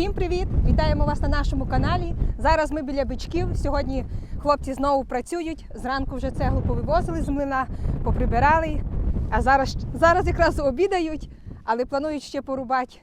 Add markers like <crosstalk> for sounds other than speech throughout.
Всім привіт! Вітаємо вас на нашому каналі. Зараз ми біля бичків. Сьогодні хлопці знову працюють. Зранку вже цеглу повивозили з млина, поприбирали. А зараз, зараз якраз обідають, але планують ще порубати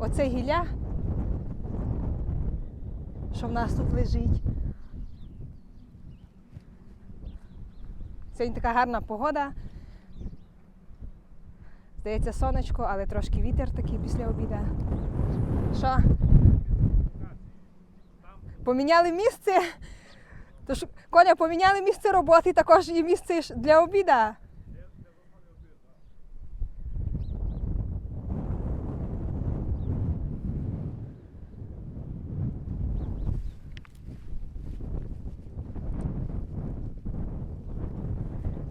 оце гілля, що в нас тут лежить. Сьогодні така гарна погода. Здається, сонечко, але трошки вітер такий після обіду. Що? Поміняли місце. Тож, Коля, поміняли місце роботи, також і місце для обіда.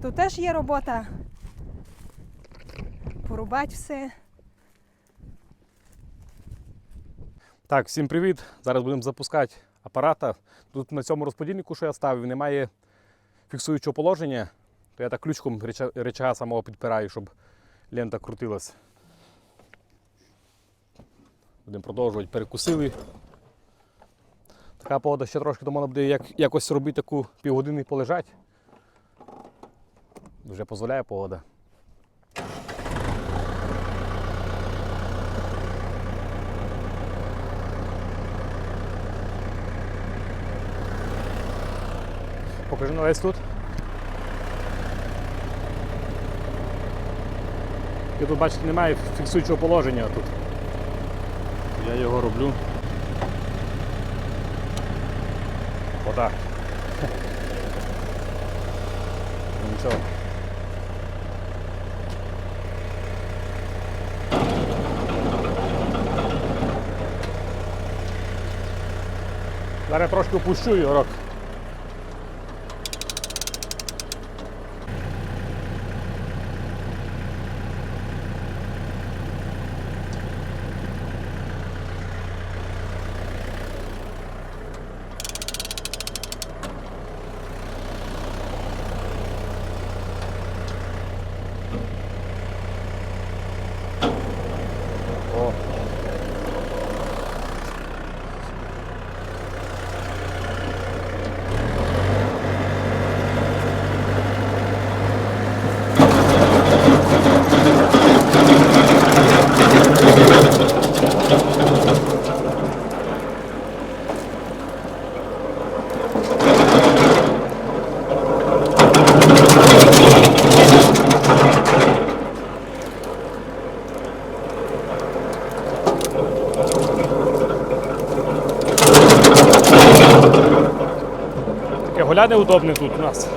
Тут теж є робота. Порубати все. Так, всім привіт. Зараз будемо запускати апарата. Тут на цьому розподільнику, що я ставив, немає фіксуючого положення, то я так ключком речага самого підпираю, щоб лента крутилась. Будемо продовжувати. Перекусили. Така погода ще трошки думала буде як, якось робити таку півгодини полежати. Вже дозволяє погода. Покажи на весь тут. І тут, бачите, немає фіксуючого положення тут. Я його роблю. Отак. Ну, Нічого. Зараз трошки опущу його рок. О. Неудобне тут у нас.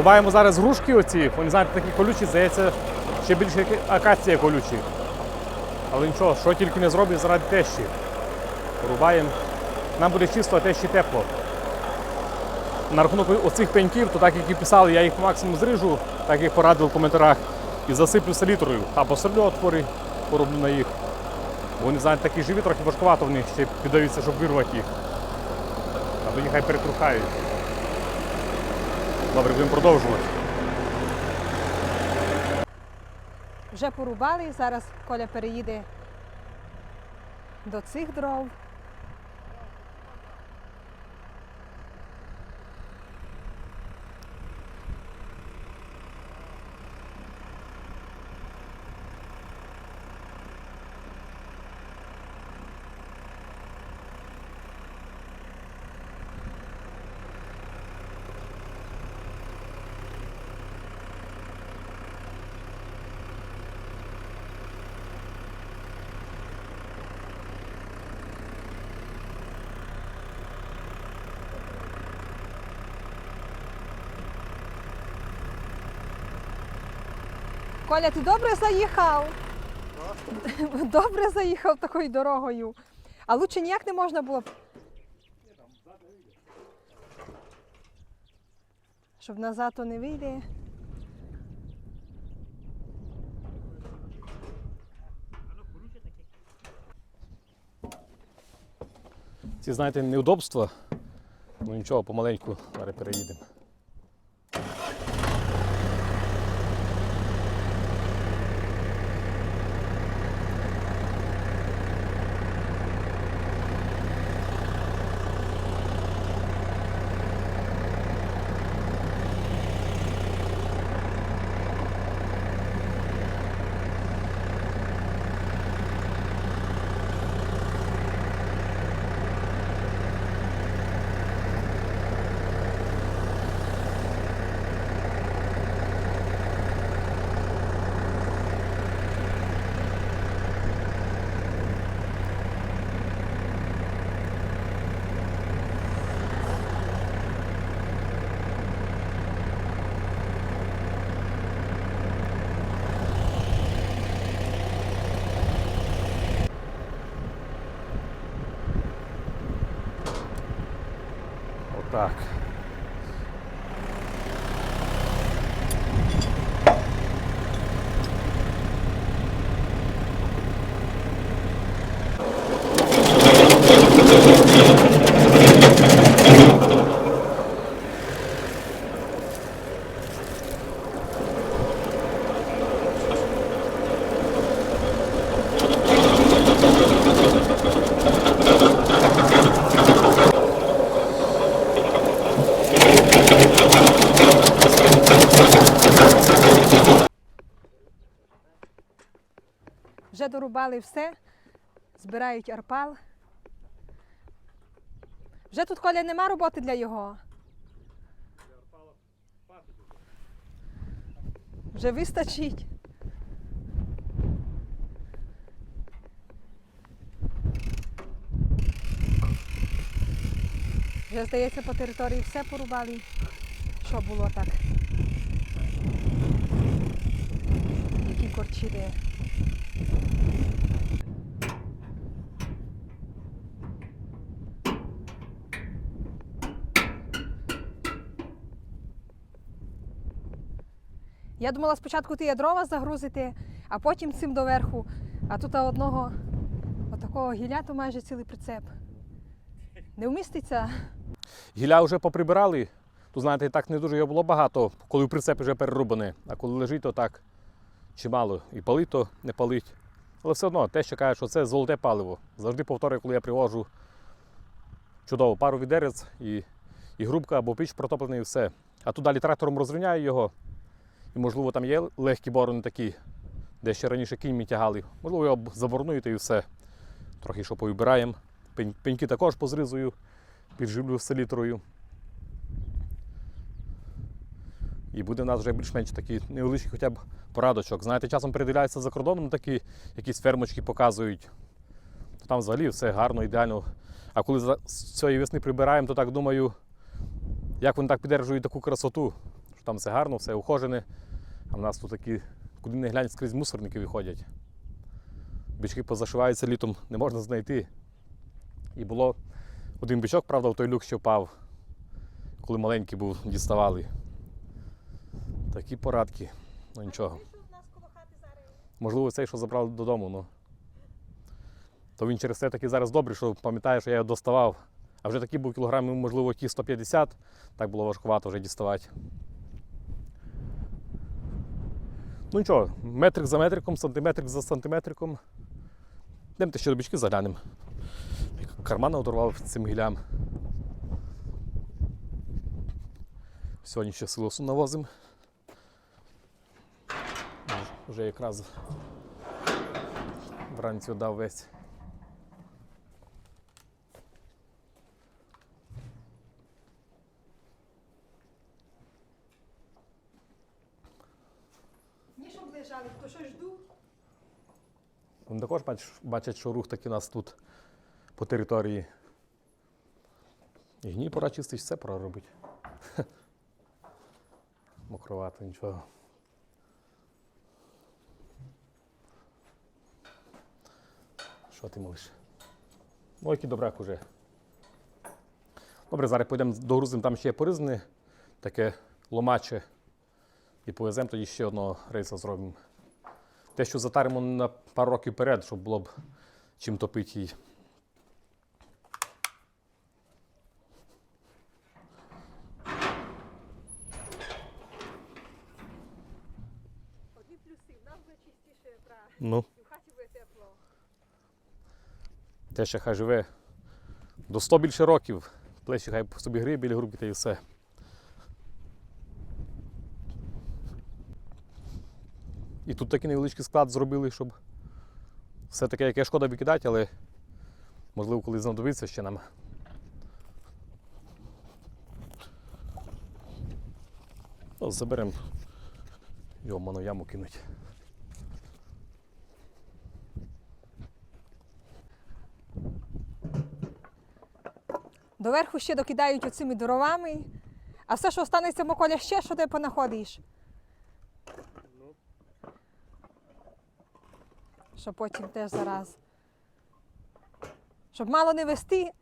Рубаємо зараз грушки оці, вони знаєте, такі колючі, здається, ще більше акація колючі. Але нічого, що тільки не зроблять заради тещі. Рубаємо. Нам буде чисто, а тещі тепло. на рахунок оцих пеньків, то так як і писали, я їх по максимуму зріжу, так як порадив в коментарях, і засиплю селітрою. Або солю отвори, пороблю на їх. Вони знають такі живі, трохи важкувато в них ще піддаються, щоб вирвати їх. А тоді хай перетрухають. Добре, будемо продовжувати. Вже порубали, зараз Коля переїде до цих дров. Коля, ти добре заїхав? Добре заїхав такою дорогою. А лучше ніяк не можна було. Щоб назад то не вийде. Ці, знаєте, неудобства. Ну нічого, помаленьку зараз переїдемо. Отак. Вже дорубали все, збирають арпал. Вже тут Коля нема роботи для його. Вже вистачить. Вже, здається, по території все порубали, що було так. Які корчі де. Я думала спочатку ти дрова загрузити, а потім цим доверху. А тут одного отакого гілля, то майже цілий прицеп. Не вміститься. Гілля вже поприбирали. Тут, знаєте, так не дуже його було багато, коли в прицепі вже перерубане. А коли лежить, то так чимало. І палить, то не палить. Але все одно, те, що каже, що це золоте паливо. Завжди повторюю, коли я привожу чудово пару відерець і, і грубка або піч протоплений, і все. А тут далі трактором розрівняю його. І, можливо, там є легкі борони такі, де ще раніше кіньми тягали. Можливо, його заборонують і все. Трохи що повибираємо. Пеньки також позрізую, підживлю селітрою. І буде в нас вже більш-менш такий невеличкий хоча б порадочок. Знаєте, часом передивляються за кордоном такі якісь фермочки показують. То там взагалі все гарно, ідеально. А коли з цієї весни прибираємо, то так думаю, як вони так піддержують таку красоту, що там все гарно, все ухожене. А в нас тут такі, куди не глянь, скрізь мусорники виходять. Бички позашиваються літом, не можна знайти. І було один бичок, правда, в той люк ще впав. коли маленький був, діставали. Такі порадки. Ну нічого. Можливо, цей, що забрали додому, ну. То він через це таки зараз добрий, що пам'ятає, що я його доставав. А вже такий був кілограмів, можливо, ті 150, так було важкувато вже діставати. Ну нічого, метрик за метриком, сантиметрик за сантиметриком. Йдемте ще до бічки заглянемо. Кармана оторвав цим гілям. Сьогодні ще силосу навозимо. Вже якраз вранці дав весь. Ні, щоб лежали, то що жду. Вони також бачать, що рух такий у нас тут по території. І гній пора чистити, все пора робити. <laughs> Мокровато, нічого. Що ти молиш? Ну, який добрак уже. Добре, зараз підемо догрузимо, там ще є порізане, таке ломаче. І повеземо тоді ще одного рейса зробимо. Те, що затаримо на пару років вперед, щоб було б чим топити її. Одні плюси, в нас буде чистіше правильно. Ну, І в хаті буде тепло. Те, що хай живе до 100 більше років. Плечі хай собі гриє біля грубки та і все. І тут такий невеличкий склад зробили, щоб все таке, яке шкода викидати, але можливо, коли знадобиться ще нам. Ну, заберемо його ману яму кинуть. Доверху ще докидають оцими дровами, а все, що останеться Миколя, ще що ти понаходиш. Що потім теж зараз. Щоб мало не вести.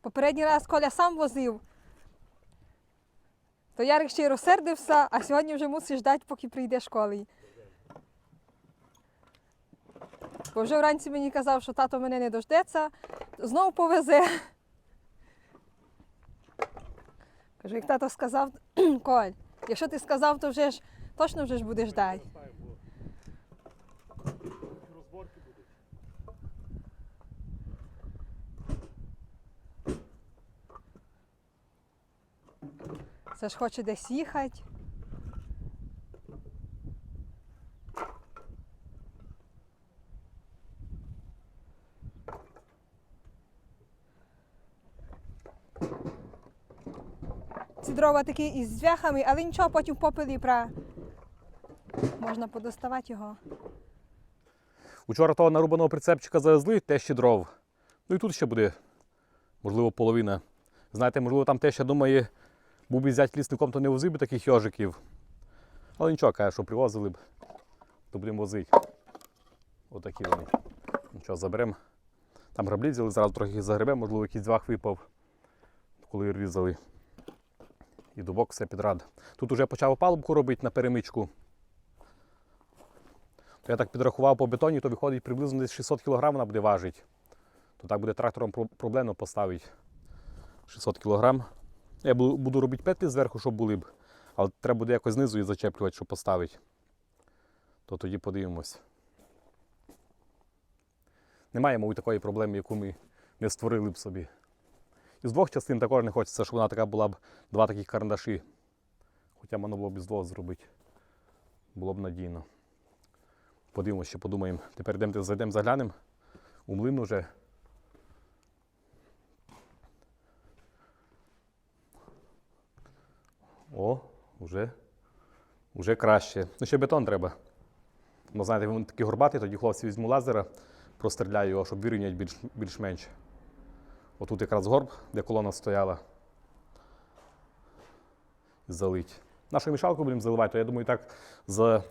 Попередній раз Коля сам возив. То Ярик ще й розсердився, а сьогодні вже мусиш ждати, поки прийде школи. Бо вже вранці мені казав, що тато мене не дождеться, знову повезе. Кажу, як тато сказав, <clears throat> Коль, якщо ти сказав, то вже ж точно вже ж будеш ждати. Це ж хоче десь їхати. Ці дрова такі із звяхами, але нічого, потім в попелі пра. Можна подоставати його. Учора того нарубаного прицепчика завезли, те ще дров. Ну і тут ще буде, можливо, половина. Знаєте, можливо, там те ще думає, був би взяти лісником, то не возив би таких йожиків. Але нічого, каже, що привозили б, то будемо возити. Отакі вони. Нічого, заберемо. Там граблі взяли, зразу трохи загребемо, можливо, якийсь звах випав, коли різали. І дубок все підрад. Тут вже почав опалубку робити на перемичку. Я так підрахував по бетоні, то виходить приблизно десь 600 кг вона буде важити. То так буде трактором про- проблемно поставити 600 кг. Я буду, робити петлі зверху, щоб були б. Але треба буде якось знизу і зачеплювати, щоб поставити. То тоді подивимось. Немає, мабуть, такої проблеми, яку ми не створили б собі. І з двох частин також не хочеться, щоб вона така була б два таких карандаші. Хоча можна було б з двох зробити. Було б надійно. Подивимося, ще подумаємо. Тепер йдемо, зайдемо, заглянемо. У млин уже. О, вже, вже краще. Ну, ще бетон треба. Ну, знаєте, він такий горбатий, тоді хлопці візьму лазера, простріляю його, щоб вирівняти більш, більш-менш. Отут якраз горб, де колона стояла. Залить. нашу мішалку будемо заливати, то я думаю, так з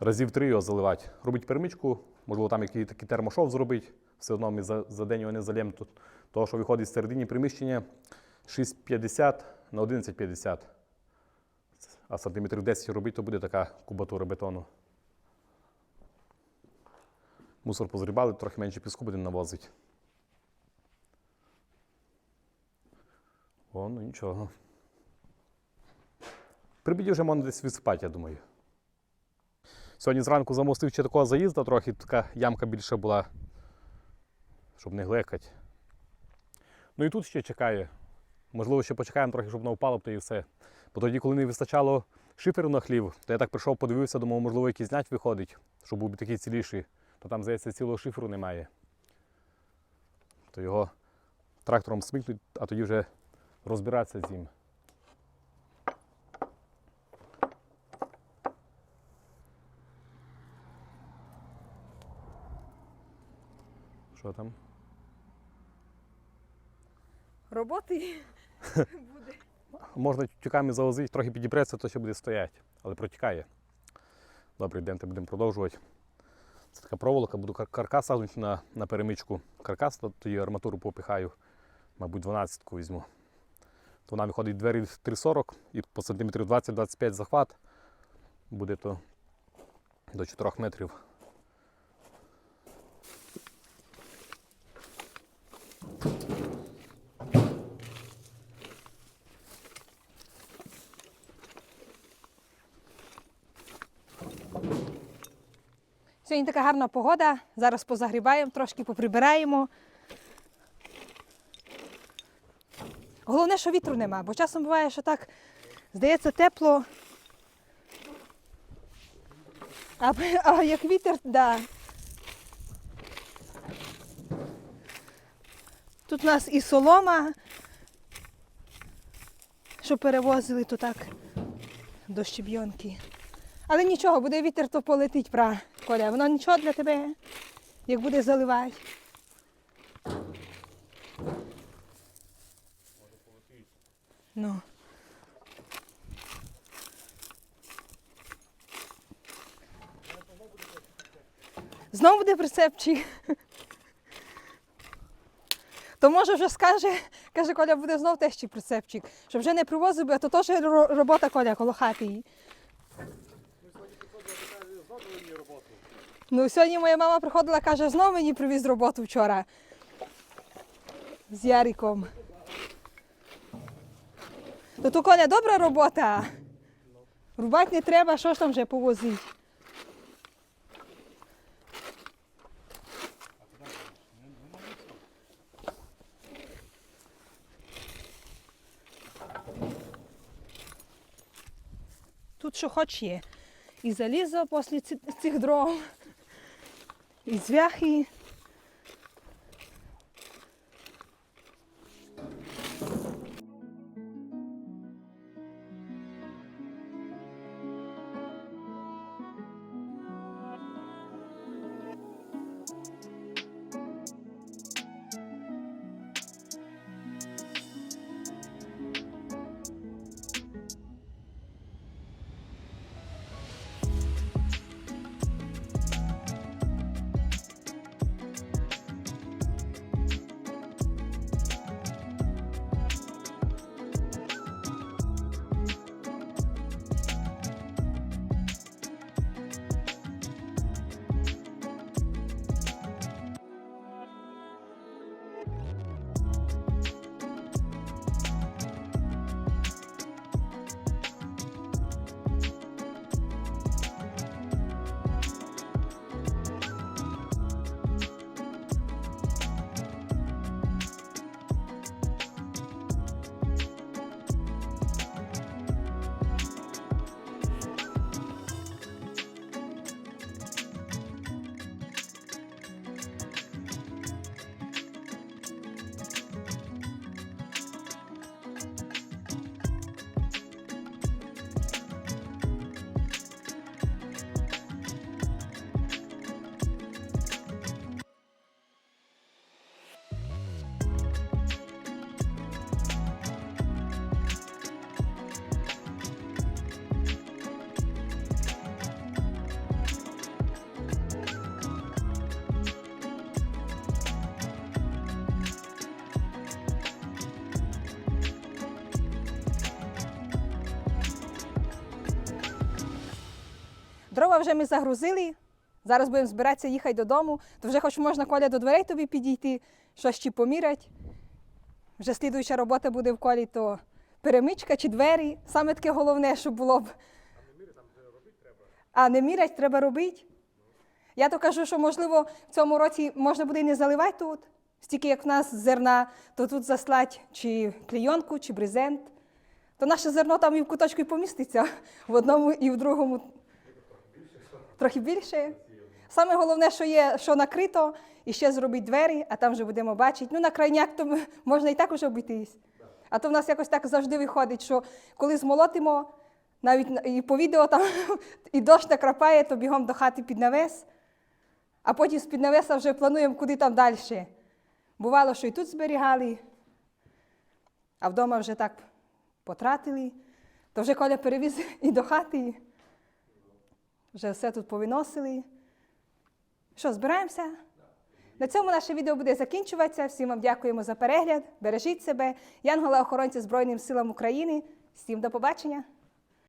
разів три його заливати. Робити перемичку, можливо, там який такий термошов зробити. Все одно ми за, за день його не зальємо. Тут, того, що виходить з середині приміщення 6,50 на 11,50. А сантиметрів 10 робити, то буде така кубатура бетону. Мусор позрібали, трохи менше піску будемо навозити. О, ну нічого. При біді вже можна десь відсипати, я думаю. Сьогодні зранку замостив ще такого заїзду, трохи така ямка більше була, щоб не глекать. Ну і тут ще чекає. Можливо, ще почекаємо трохи, щоб воно впало, б, то і все. Бо тоді, коли не вистачало шиферу на хлів, то я так прийшов, подивився, думав, можливо, якийсь знять виходить, щоб був такий ціліший. То там, здається, цілого шиферу немає. То його трактором смикнуть, а тоді вже розбиратися з ним. Що там? Роботи <laughs> буде. Можна тюками завозити, трохи підібреться, то ще буде стояти, але протікає. Добре, йдемо, будемо продовжувати. Це така проволока, буду кар- каркас на, на перемичку. Каркас, то тоді арматуру попихаю, мабуть, 12-ку візьму. То вона виходить двері 3,40 і по сантиметрів 20-25 захват. Буде то до 4 метрів. Сьогодні така гарна погода. Зараз позагрібаємо, трошки поприбираємо. Головне, що вітру нема, бо часом буває, що так здається тепло. А, а як вітер, да. Тут у нас і солома, що перевозили, то так до щебйонки. Але нічого, буде вітер, то полетить пра, Коля. Воно нічого для тебе, як буде заливати. Ну. Знову буде прицепчик. То може вже скаже, каже, Коля, буде знов чи прицепчик. Щоб вже не привозив а то теж робота Коля коло хати. Ну, сьогодні моя мама приходила, каже, знову мені привіз роботу вчора. З Яриком. То то Коля добра робота. Рубати не треба, що ж там вже повозить. Тут що хоч є. І залізо після цих дров, і звяхи. Дрова вже ми загрузили. Зараз будемо збиратися їхати додому. То вже хоч можна коля до дверей тобі підійти, щось ще поміряти. Вже слідуюча робота буде в колі, то перемичка чи двері. Саме таке головне, щоб було б. А не мірять, треба робити. Я то кажу, що можливо в цьому році можна буде і не заливати тут, стільки як в нас зерна, то тут заслать чи клейонку, чи брезент. То наше зерно там і в куточку і поміститься в одному і в другому. Трохи більше. Саме головне, що є, що накрито, і ще зробити двері, а там вже будемо бачити. Ну, на крайняк то можна і так уже обійтись. А то в нас якось так завжди виходить, що коли змолотимо, навіть і по відео там <laughs> і дощ накрапає, то бігом до хати під навес, а потім з-під навеса вже плануємо, куди там далі. Бувало, що і тут зберігали, а вдома вже так потратили, то вже Коля перевіз <laughs> і до хати. Вже все тут повиносили. Що, збираємося? На цьому наше відео буде закінчуватися. Всім вам дякуємо за перегляд. Бережіть себе. Янгола охоронця Збройним силам України. Всім до побачення!